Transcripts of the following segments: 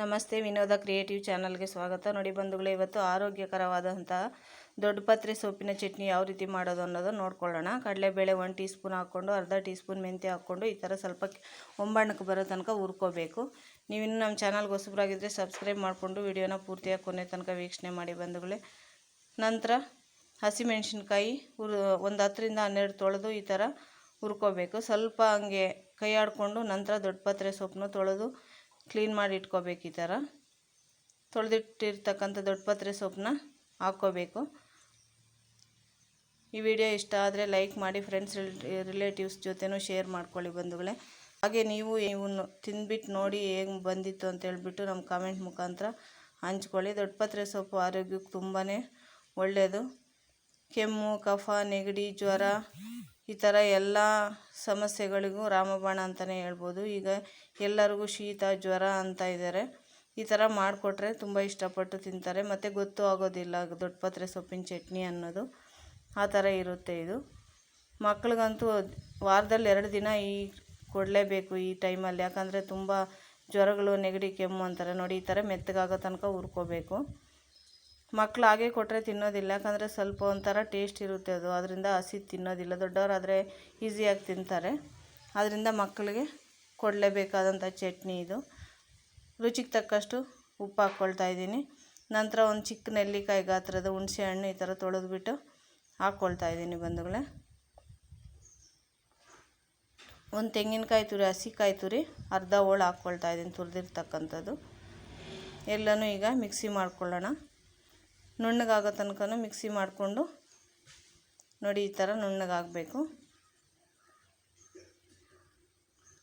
ನಮಸ್ತೆ, ವಿನೋದ ಕ್ರಿಯೇಟಿವ್ ಚಾನಲ್ಗೆ ಸ್ವಾಗತ. ನೋಡಿ ಬಂಧುಗಳೇ, ಇವತ್ತು ಆರೋಗ್ಯಕರವಾದಂತಹ ದೊಡ್ಡ ಪತ್ರೆ ಸೊಪ್ಪಿನ ಚಟ್ನಿ ಯಾವ ರೀತಿ ಮಾಡೋದು ಅನ್ನೋದು ನೋಡ್ಕೊಳ್ಳೋಣ. ಕಡಲೆಬೇಳೆ ಒನ್ ಟೀ ಸ್ಪೂನ್ ಹಾಕ್ಕೊಂಡು, ಅರ್ಧ ಟೀ ಸ್ಪೂನ್ ಮೆಂತ್ಯ ಹಾಕ್ಕೊಂಡು, ಈ ಥರ ಸ್ವಲ್ಪ ಒಂಬಣ್ಣಕ್ಕೆ ಬರೋ ತನಕ ಹುರ್ಕೋಬೇಕು. ನೀವು ಇನ್ನು ನಮ್ಮ ಚಾನಲ್ಗೆ ಹೊಸಬ್ರಾಗಿದ್ದರೆ ಸಬ್ಸ್ಕ್ರೈಬ್ ಮಾಡಿಕೊಂಡು ವಿಡಿಯೋನ ಪೂರ್ತಿಯಾಗಿ ಕೊನೆ ತನಕ ವೀಕ್ಷಣೆ ಮಾಡಿ ಬಂಧುಗಳೇ. ನಂತರ ಹಸಿಮೆಣಸಿನ್ಕಾಯಿ ಹುರ್, ಒಂದು ಹತ್ತರಿಂದ ಹನ್ನೆರಡು ತೊಳೆದು ಈ ಥರ ಹುರ್ಕೋಬೇಕು. ಸ್ವಲ್ಪ ಹಂಗೆ ಕೈ ಆಡಿಕೊಂಡು ನಂತರ ದೊಡ್ಡ ಪತ್ರೆ ಸೊಪ್ಪನ್ನು ತೊಳೆದು ಕ್ಲೀನ್ ಮಾಡಿ ಇಟ್ಕೋಬೇಕು ಈ ಥರ. ತೊಳೆದಿಟ್ಟಿರ್ತಕ್ಕಂಥ ದೊಡ್ಡಪತ್ರೆ ಸೊಪ್ಪನ್ನ ಹಾಕ್ಕೋಬೇಕು. ಈ ವಿಡಿಯೋ ಇಷ್ಟ ಆದರೆ ಲೈಕ್ ಮಾಡಿ ಫ್ರೆಂಡ್ಸ್ ರಿಲೇಟಿವ್ಸ್ ಜೊತೆನೂ ಶೇರ್ ಮಾಡ್ಕೊಳ್ಳಿ ಬಂಧುಗಳೇ. ಹಾಗೆ ನೀವು ಇವನ್ನು ತಿಂದ್ಬಿಟ್ಟು ನೋಡಿ ಹೇಗೆ ಬಂದಿತ್ತು ಅಂತ ಹೇಳ್ಬಿಟ್ಟು ನಮ್ಮ ಕಾಮೆಂಟ್ ಮುಖಾಂತರ ಹಂಚ್ಕೊಳ್ಳಿ. ದೊಡ್ಡಪತ್ರೆ ಸೊಪ್ಪು ಆರೋಗ್ಯಕ್ಕೆ ತುಂಬಾ ಒಳ್ಳೆಯದು ಕೆಮ್ಮು, ಕಫ, ನೆಗಡಿ, ಜ್ವರ ಈ ಥರ ಎಲ್ಲ ಸಮಸ್ಯೆಗಳಿಗೂ ರಾಮಬಾಣ ಅಂತಲೇ ಹೇಳ್ಬೋದು. ಈಗ ಎಲ್ಲರಿಗೂ ಶೀತ, ಜ್ವರ ಅಂತ ಇದ್ದಾರೆ ಈ ಥರ ಮಾಡಿಕೊಟ್ರೆ ತುಂಬ ಇಷ್ಟಪಟ್ಟು ತಿಂತಾರೆ. ಮತ್ತು ಗೊತ್ತು ಆಗೋದಿಲ್ಲ ದೊಡ್ಡಪತ್ರೆ ಸೊಪ್ಪಿನ ಚಟ್ನಿ ಅನ್ನೋದು. ಆ ಥರ ಇರುತ್ತೆ ಇದು. ಮಕ್ಳಿಗಂತೂ ವಾರದಲ್ಲಿ ಎರಡು ದಿನ ಈ ಕೊಡಲೇಬೇಕು ಈ ಟೈಮಲ್ಲಿ. ಯಾಕಂದರೆ ತುಂಬ ಜ್ವರಗಳು, ನೆಗಡಿ, ಕೆಮ್ಮು ಅಂತಾರೆ. ನೋಡಿ, ಈ ಥರ ಮೆತ್ತಗಾಗೋ ತನಕ ಹುರ್ಕೋಬೇಕು. ಮಕ್ಳು ಹಾಗೆ ಕೊಟ್ಟರೆ ತಿನ್ನೋದಿಲ್ಲ, ಯಾಕಂದರೆ ಸ್ವಲ್ಪ ಒಂಥರ ಟೇಸ್ಟ್ ಇರುತ್ತೆ ಅದು. ಅದರಿಂದ ಹಸಿ ತಿನ್ನೋದಿಲ್ಲ, ದೊಡ್ಡವರಾದರೆ ಈಸಿಯಾಗಿ ತಿಂತಾರೆ. ಅದರಿಂದ ಮಕ್ಕಳಿಗೆ ಕೊಡಲೇಬೇಕಾದಂಥ ಚಟ್ನಿ ಇದು. ರುಚಿಗೆ ತಕ್ಕಷ್ಟು ಉಪ್ಪು ಹಾಕ್ಕೊಳ್ತಾ ಇದ್ದೀನಿ. ನಂತರ ಒಂದು ಚಿಕ್ಕ ನೆಲ್ಲಿಕಾಯಿ ಗಾತ್ರದ ಹುಣಸೆ ಹಣ್ಣು ಈ ಥರ ತೊಳೆದ್ಬಿಟ್ಟು ಹಾಕ್ಕೊಳ್ತಾ ಇದ್ದೀನಿ ಬಂಧುಗಳೇ. ಒಂದು ತೆಂಗಿನಕಾಯಿ ತುರಿ, ಹಸಿಕಾಯಿ ತುರಿ, ಅರ್ಧ ಹೋಳು ಹಾಕ್ಕೊಳ್ತಾ ಇದ್ದೀನಿ ತುರಿದಿರ್ತಕ್ಕಂಥದ್ದು. ಎಲ್ಲನೂ ಈಗ ಮಿಕ್ಸಿ ಮಾಡ್ಕೊಳ್ಳೋಣ. ನುಣ್ಣಗಾಗೋ ತನಕ ಮಿಕ್ಸಿ ಮಾಡಿಕೊಂಡು ನೋಡಿ ಈ ಥರ ನುಣ್ಣಗಾಗಬೇಕು.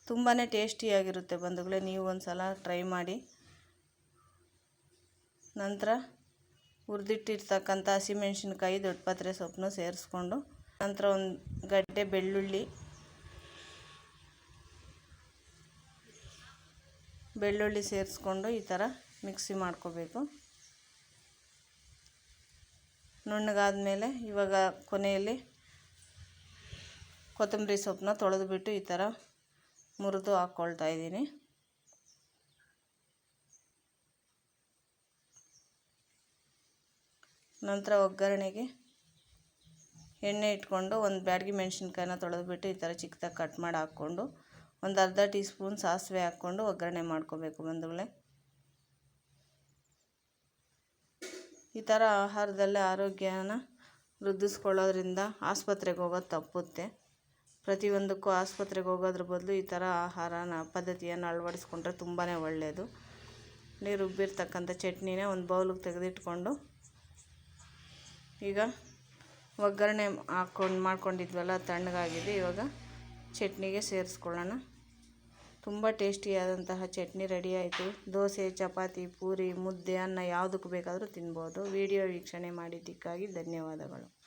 ತುಂಬಾ ಟೇಸ್ಟಿಯಾಗಿರುತ್ತೆ ಬಂಧುಗಳೇ, ನೀವು ಒಂದು ಸಲ ಟ್ರೈ ಮಾಡಿ. ನಂತರ ಹುರಿದಿಟ್ಟಿರ್ತಕ್ಕಂಥ ಹಸಿಮೆಣ್ಸಿನ್ಕಾಯಿ, ದೊಡ್ಡ ಪತ್ರೆ ಸೊಪ್ಪನ್ನು ಸೇರಿಸ್ಕೊಂಡು ನಂತರ ಒಂದು ಗಡ್ಡೆ ಬೆಳ್ಳುಳ್ಳಿ ಬೆಳ್ಳುಳ್ಳಿ ಸೇರಿಸ್ಕೊಂಡು ಈ ಥರ ಮಿಕ್ಸಿ ಮಾಡ್ಕೋಬೇಕು. ನುಣ್ಣಗಾದ ಮೇಲೆ ಇವಾಗ ಕೊನೆಯಲ್ಲಿ ಕೊತ್ತಂಬರಿ ಸೊಪ್ಪನ್ನ ತೊಳೆದುಬಿಟ್ಟು ಈ ಥರ ಮುರಿದು ಹಾಕ್ಕೊಳ್ತಾ ಇದ್ದೀನಿ. ನಂತರ ಒಗ್ಗರಣೆಗೆ ಎಣ್ಣೆ ಇಟ್ಕೊಂಡು ಒಂದು ಬ್ಯಾಡಗಿ ಮೆಣಸಿನ್ಕಾಯಿನ ತೊಳೆದುಬಿಟ್ಟು ಈ ಥರ ಚಿಕ್ಕದಾಗಿ ಕಟ್ ಮಾಡಿ ಹಾಕ್ಕೊಂಡು ಒಂದು ಅರ್ಧ ಟೀ ಸ್ಪೂನ್ ಸಾಸಿವೆ ಹಾಕ್ಕೊಂಡು ಒಗ್ಗರಣೆ ಮಾಡ್ಕೋಬೇಕು ಬಂಧುಗಳೇ. ಈ ಥರ ಆಹಾರದಲ್ಲೇ ಆರೋಗ್ಯನ ವೃದ್ಧಿಸ್ಕೊಳ್ಳೋದ್ರಿಂದ ಆಸ್ಪತ್ರೆಗೆ ಹೋಗೋದು ತಪ್ಪುತ್ತೆ. ಪ್ರತಿಯೊಂದಕ್ಕೂ ಆಸ್ಪತ್ರೆಗೆ ಹೋಗೋದ್ರ ಬದಲು ಈ ಥರ ಆಹಾರನ ಪದ್ಧತಿಯನ್ನು ಅಳವಡಿಸ್ಕೊಂಡ್ರೆ ತುಂಬಾ ಒಳ್ಳೆಯದು ನೀರು ರುಬ್ಬಿರ್ತಕ್ಕಂಥ ಚಟ್ನಿನ ಒಂದು ಬೌಲಿಗೆ ತೆಗೆದಿಟ್ಕೊಂಡು ಈಗ ಒಗ್ಗರಣೆ ಹಾಕ್ಕೊಂಡು ಮಾಡ್ಕೊಂಡಿದ್ವಲ್ಲ, ತಣ್ಣಗಾಗಿದೆ, ಇವಾಗ ಚಟ್ನಿಗೆ ಸೇರಿಸ್ಕೊಳ್ಳೋಣ. ತುಂಬ ಟೇಸ್ಟಿಯಾದಂತಹ ಚಟ್ನಿ ರೆಡಿ ಆಯಿತು. ದೋಸೆ, ಚಪಾತಿ, ಪೂರಿ, ಮುದ್ದೆ, ಅನ್ನ ಯಾವುದಕ್ಕೆ ಬೇಕಾದರೂ ತಿನ್ಬೋದು. ವೀಡಿಯೋ ವೀಕ್ಷಣೆ ಮಾಡಿದ್ದಕ್ಕಾಗಿ ಧನ್ಯವಾದಗಳು.